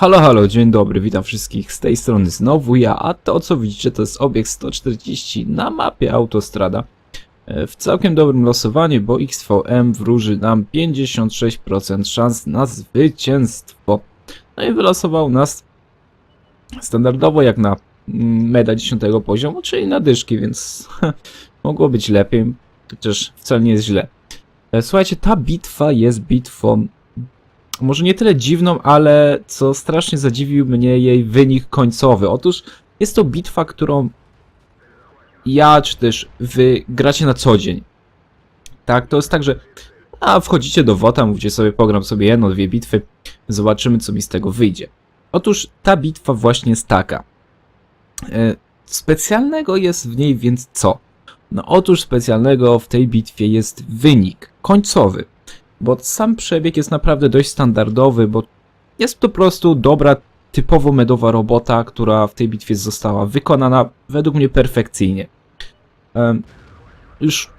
Halo, halo, dzień dobry, witam wszystkich z tej strony znowu ja, a to co widzicie to jest obiekt 140 na mapie autostrada. E, W całkiem dobrym losowaniu, bo XVM wróży nam 56% szans na zwycięstwo. No i wylosował nas standardowo jak na mm, meda 10 poziomu, czyli na dyszki, więc mogło być lepiej, chociaż wcale nie jest źle. E, Słuchajcie, ta bitwa jest bitwą może nie tyle dziwną, ale co strasznie zadziwił mnie jej wynik końcowy. Otóż jest to bitwa, którą ja czy też wy gracie na co dzień. Tak, to jest tak, że a wchodzicie do WOTA, mówicie sobie pogram sobie jedną, dwie bitwy, zobaczymy co mi z tego wyjdzie. Otóż ta bitwa właśnie jest taka. E, Specjalnego jest w niej więc co? No otóż specjalnego w tej bitwie jest wynik końcowy bo sam przebieg jest naprawdę dość standardowy, bo jest to po prostu dobra, typowo medowa robota, która w tej bitwie została wykonana według mnie perfekcyjnie. Już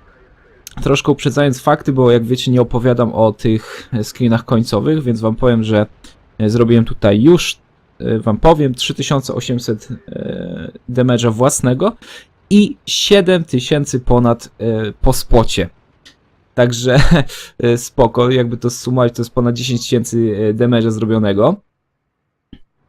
troszkę uprzedzając fakty, bo jak wiecie nie opowiadam o tych screenach końcowych, więc wam powiem, że e, zrobiłem tutaj już, e, wam powiem, 3800 e, damage'a własnego i 7000 ponad po spocie. Także e, spoko, jakby to sumować, to jest ponad 10 tysięcy e, damage'a zrobionego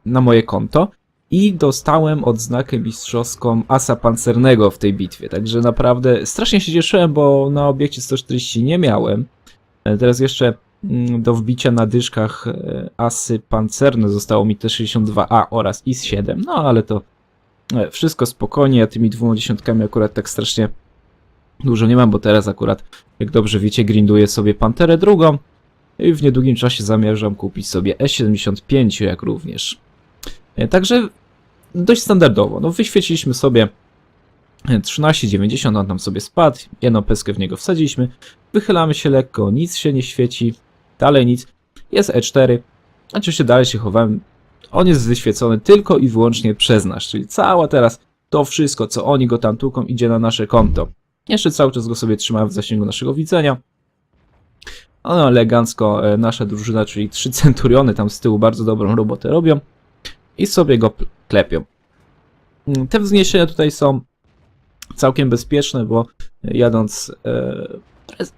na moje konto. I dostałem odznakę mistrzowską asa pancernego w tej bitwie. Także naprawdę strasznie się cieszyłem, bo na obiekcie 140 nie miałem. E, Teraz jeszcze mm, do wbicia na dyszkach asy pancerne zostało mi T62A oraz IS-7. No ale to wszystko spokojnie. Ja tymi dwoma dziesiątkami akurat tak strasznie dużo nie mam, bo teraz akurat jak dobrze wiecie, grinduję sobie Panterę drugą i w niedługim czasie zamierzam kupić sobie E75 jak również. E, Także dość standardowo. No wyświeciliśmy sobie e, 1390, on tam sobie spadł, jedną peskę w niego wsadziliśmy, wychylamy się lekko, nic się nie świeci, dalej nic, jest E4, oczywiście dalej się chowałem, on jest wyświecony tylko i wyłącznie przez nas, czyli cała teraz to wszystko, co oni go tam tłuką, idzie na nasze konto. Jeszcze cały czas go sobie trzymałem w zasięgu naszego widzenia. No elegancko e, nasza drużyna, czyli trzy centuriony tam z tyłu bardzo dobrą robotę robią i sobie go klepią. Mm, Te wzniesienia tutaj są całkiem bezpieczne, bo jadąc e,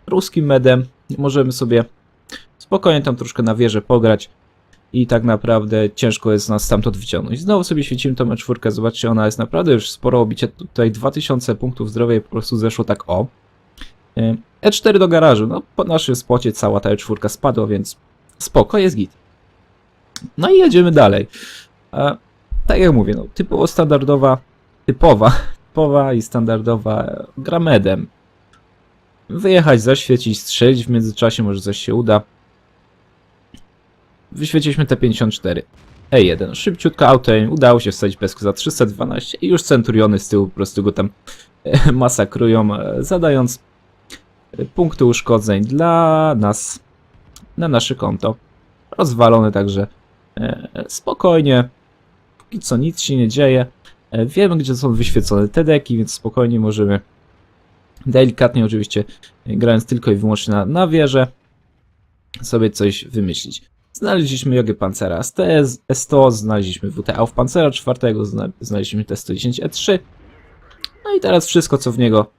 ruskim medem możemy sobie spokojnie tam troszkę na wieżę pograć i tak naprawdę ciężko jest nas stamtąd wyciągnąć. Znowu sobie świecimy tą E4, zobaczcie, ona jest naprawdę już sporo obicie, tutaj 2000 punktów zdrowia i po prostu zeszło tak o. E, E4 do garażu, no po naszym spocie cała ta E4 spadła, więc spoko, jest git. No i jedziemy dalej. E, tak jak mówię, no typowo standardowa, typowa, typowa i standardowa gra medem. Wyjechać, zaświecić, strzelić w międzyczasie, może coś się uda wyświeciliśmy te 54. E1. Szybciutko autem, udało się wsadzić peskę za 312 i już centuriony z tyłu po prostu go tam e, masakrują, e, zadając e, punkty uszkodzeń dla nas na nasze konto. Rozwalone także spokojnie. Póki co nic się nie dzieje. Wiemy, gdzie są wyświecone te deki, więc spokojnie możemy delikatnie oczywiście, grając tylko i wyłącznie na, na wieżę, sobie coś wymyślić. Znaleźliśmy jogę pancera STS, S100, znaleźliśmy WTA w pancera czwartego, zna, znaleźliśmy T110E3. No i teraz wszystko, co w niego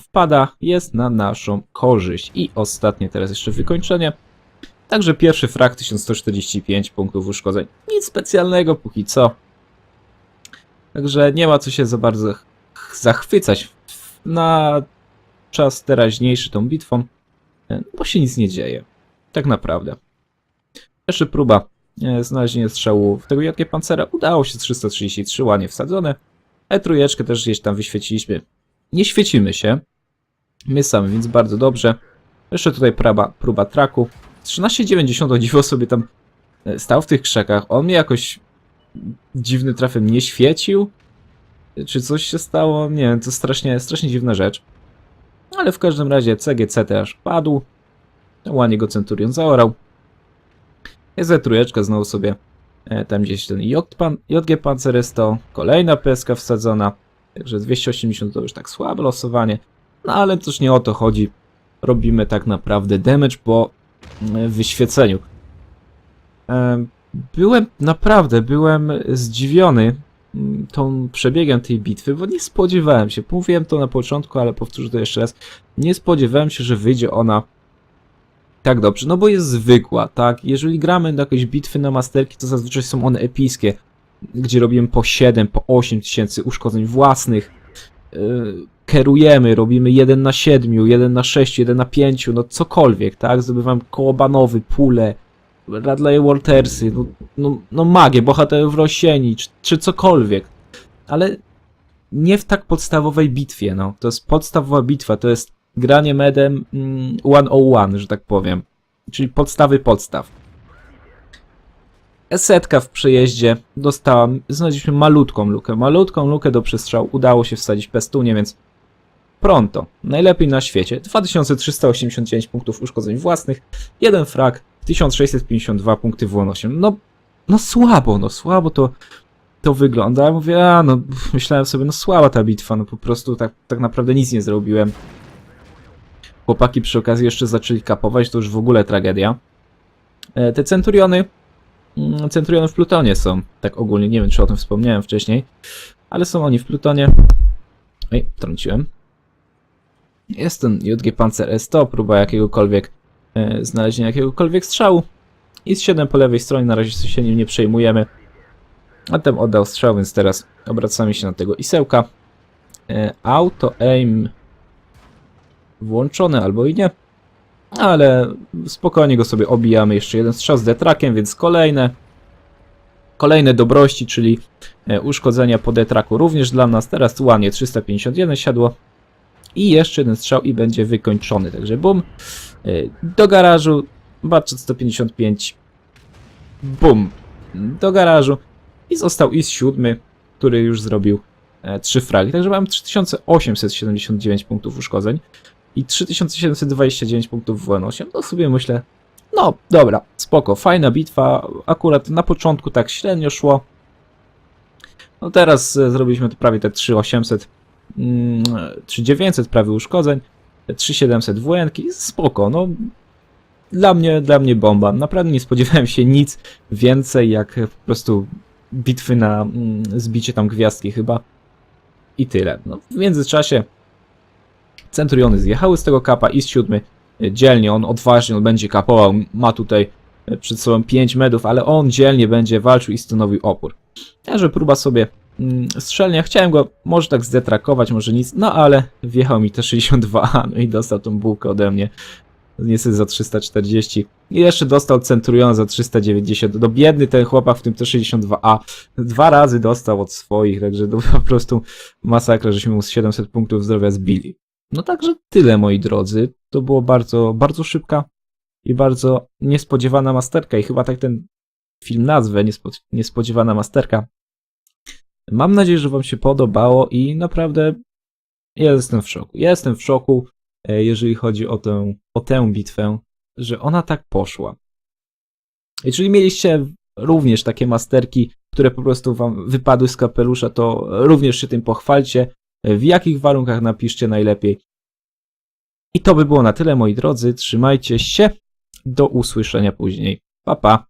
wpada, jest na naszą korzyść. I ostatnie teraz jeszcze wykończenie. Także pierwszy frag 1145 punktów uszkodzeń. Nic specjalnego póki co. Także nie ma co się za bardzo ch- zachwycać na czas teraźniejszy tą bitwą, e, bo się nic nie dzieje. Tak naprawdę. Jeszcze próba e, znalezienia strzału w tego jakie pancera. Udało się 333 ładnie wsadzone. E3 też gdzieś tam wyświeciliśmy. Nie świecimy się. My sami, więc bardzo dobrze. Jeszcze tutaj próba, próba traku. 1390 o dziwo sobie tam e, stał w tych krzakach. On mnie jakoś dziwny trafem nie świecił. Czy coś się stało? Nie wiem, to strasznie, strasznie dziwna rzecz. Ale w każdym razie CGC też padł. Ładnie go Centurion zaorał. Jest trójeczka znowu sobie e, tam gdzieś ten J pan, JG Pancerysto, kolejna peska wsadzona, także 280 to już tak słabe losowanie, no ale też nie o to chodzi, robimy tak naprawdę damage po e, wyświeceniu. E, byłem, naprawdę, byłem zdziwiony mm, tą przebiegiem tej bitwy, bo nie spodziewałem się, mówiłem to na początku, ale powtórzę to jeszcze raz, nie spodziewałem się, że wyjdzie ona tak dobrze, no bo jest zwykła, tak? Jeżeli gramy do jakiejś bitwy na masterki, to zazwyczaj są one epickie, gdzie robimy po 7, po 8 tysięcy uszkodzeń własnych, yy, kerujemy, robimy 1 na 7, 1 na 6, 1 na 5, no cokolwiek, tak? Zdobywam kołobanowy, pule, Radley Waltersy, no, no, no magię, bohaterów Rosieni, czy, czy cokolwiek. Ale nie w tak podstawowej bitwie, no. To jest podstawowa bitwa, to jest granie medem mm, 101, że tak powiem. Czyli podstawy podstaw. Esetka w przejeździe. Dostałam, znaleźliśmy malutką lukę, malutką lukę do przestrzału, udało się wsadzić pestunie, więc pronto, najlepiej na świecie, 2389 punktów uszkodzeń własnych, jeden frag, 1652 punkty W8, no, no słabo, no słabo to, to wygląda, ja mówię, a no, myślałem sobie, no słaba ta bitwa, no po prostu tak, tak naprawdę nic nie zrobiłem. Chłopaki przy okazji jeszcze zaczęli kapować, to już w ogóle tragedia. E, te centuriony, mm, centuriony w Plutonie są, tak ogólnie, nie wiem czy o tym wspomniałem wcześniej, ale są oni w Plutonie. Oj, trąciłem. Jest ten JG Panzer S100, próba jakiegokolwiek e, znalezienia jakiegokolwiek strzału. I z 7 po lewej stronie, na razie się nim nie przejmujemy. A ten oddał strzał, więc teraz obracamy się na tego isełka. E, auto aim włączone albo i nie. Ale spokojnie go sobie obijamy. Jeszcze jeden strzał z detrakiem, więc kolejne kolejne dobrości, czyli e, uszkodzenia po detraku również dla nas. Teraz łanie 351 siadło. I jeszcze jeden strzał i będzie wykończony. Także bum. E, Do garażu. Budget 155. Bum. Do garażu. I został IS 7, który już zrobił e, 3 fragi. Także mam 3879 punktów uszkodzeń i 3729 punktów w WN8. To sobie myślę, no dobra, spoko, fajna bitwa. Akurat na początku tak średnio szło. No teraz e, zrobiliśmy to prawie te 3800, mm, 3900 prawie uszkodzeń, te 3700 WN, spoko, no dla mnie, dla mnie bomba. Naprawdę nie spodziewałem się nic więcej jak po prostu bitwy na mm, zbicie tam gwiazdki chyba. I tyle. No, w międzyczasie Centuriony zjechały z tego kapa i z siódmy e, dzielnie, on odważnie on będzie kapował, ma tutaj e, przed sobą 5 medów, ale on dzielnie będzie walczył i stanowił opór. Także próba sobie mm, strzelnia, chciałem go może tak zdetrakować, może nic, no ale wjechał mi te 62, no i dostał tą bułkę ode mnie. Niestety za 340. I jeszcze dostał Centurion za 390. No biedny ten chłopak w tym T62A. Dwa razy dostał od swoich, także to po prostu masakra, żeśmy mu z 700 punktów zdrowia zbili. No także tyle, moi drodzy. To było bardzo, bardzo szybka i bardzo niespodziewana masterka i chyba tak ten film nazwę, niespo, niespodziewana masterka. Mam nadzieję, że wam się podobało i naprawdę ja jestem w szoku. Ja jestem w szoku, e, jeżeli chodzi o tę, o tę bitwę, że ona tak poszła. Jeżeli mieliście również takie masterki, które po prostu wam wypadły z kapelusza, to również się tym pochwalcie. W jakich warunkach napiszcie najlepiej. I to by było na tyle, moi drodzy. Trzymajcie się. Do usłyszenia później. Pa, pa.